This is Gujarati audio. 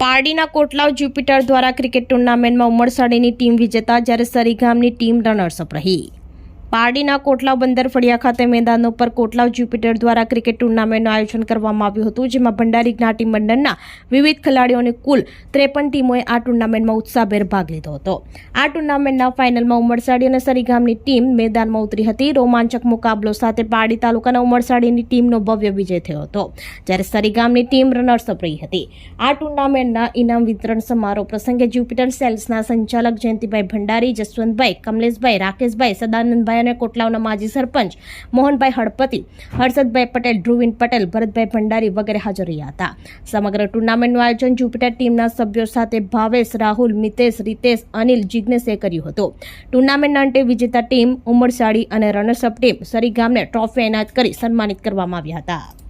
પારડીના કોટલાવ જ્યુપિટર દ્વારા ક્રિકેટ ટુર્નામેન્ટમાં ઉમરસાડીની ટીમ વિજેતા જ્યારે સરીગામની ટીમ રનર્સઅપ રહી. પારડીના કોટલાવ બંદર ફળિયા ખાતે મેદાન ઉપર કોટલાવ જ્યુપિટર દ્વારા ક્રિકેટ ટુર્નામેન્ટનું આયોજન કરવામાં આવ્યું હતું, જેમાં ભંડારી જ્ઞાતિ મંડળના વિવિધ ખેલાડીઓની કુલ ત્રેપન ટીમોએ આ ટુર્નામેન્ટમાં ઉત્સાહભેર ભાગ લીધો હતો. આ ટુર્નામેન્ટના ફાઇનલમાં ઉમરસાડી અને સરીગામની ટીમ મેદાનમાં ઉતરી હતી. રોમાંચક મુકાબલો સાથે પારડી તાલુકાના ઉમરસાડીની ટીમનો ભવ્ય વિજય થયો હતો, જ્યારે સરીગામની ટીમ રનર્સઅપ રહી હતી. આ ટુર્નામેન્ટના ઇનામ વિતરણ સમારોહ પ્રસંગે જ્યુપિટર સેલ્સના સંચાલક જયંતિભાઈ ભંડારી, જસવંતભાઈ, કમલેશભાઈ, રાકેશભાઈ, સદાનંદભાઈ અને કોટલાવના માજી સરપંચ મોહનભાઈ હળપતિ, હર્ષદભાઈ પટેલ, ધ્રુવિન પટેલ, ભરતભાઈ ભંડારી વગેરે હાજર રહ્યા હતા. સમગ્ર ટુર્નામેન્ટનું આયોજન જુપિટર ટીમના સભ્યો સાથે ભાવેશ, રાહુલ, મિતેશ, રીતેશ, અનિલ જિજ્ઞેશે કર્યું હતું. ટુર્નામેન્ટના અંતે વિજેતા ટીમ ઉમરસાડી અને રનર્સઅપ ટીમ સરીગામને ટ્રોફી એનાયત કરી સન્માનિત કરવામાં આવ્યા હતા.